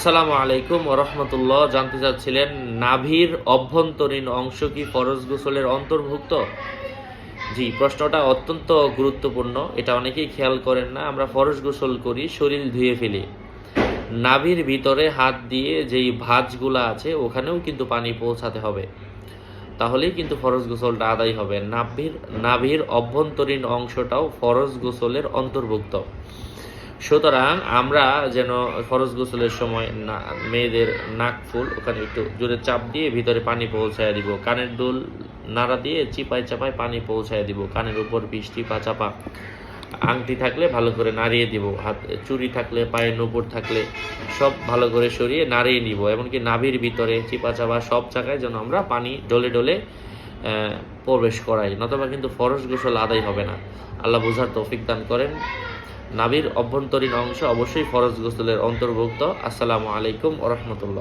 আসসালামু আলাইকুম রহমতুল্লাহ। জানতে চাচ্ছিলেন, নাভির অভ্যন্তরীণ অংশ কি ফরজ গোসলের অন্তর্ভুক্ত? জি, প্রশ্নটা অত্যন্ত গুরুত্বপূর্ণ। এটা অনেকেই খেয়াল করেন না, আমরা ফরজ গোসল করি, শরীর ধুয়ে ফেলি। নাভির ভিতরে হাত দিয়ে যেই ভাঁজগুলা আছে, ওখানেও কিন্তু পানি পৌঁছাতে হবে। তাহলেই কিন্তু ফরজ গোসলটা আদায় হবে। নাভির নাভির অভ্যন্তরীণ অংশটাও ফরজ গোসলের অন্তর্ভুক্ত। সুতরাং আমরা যেন ফরজ গোসলের সময় না, মেয়েদের নাক ফুল, ওখানে একটু জোরে চাপ দিয়ে ভিতরে পানি পৌঁছায় দিব। কানের দুল নাড়া দিয়ে চিপায় চাপায় পানি পৌঁছায় দিব। কানের উপর বিষ টিপা চাপা আংটি থাকলে ভালো করে নাড়িয়ে দিব। হাত, চুড়ি থাকলে পায়ে নুপুর থাকলে সব ভালো করে সরিয়ে নাড়িয়ে নিব। এমনকি নাভির ভিতরে চিপা, চাপা সব জায়গায় যেন আমরা পানি ডলে ডলে প্রবেশ করাই। নতবা কিন্তু ফরজ গোসল আদায় হবে না। আল্লাহ বোঝার তৌফিক দান করেন। নাভির অভ্যন্তরীণ অংশ অবশ্যই ফরজ গোসলের অন্তর্ভুক্ত। আসসালামু আলাইকুম রহমতুল্লাহ।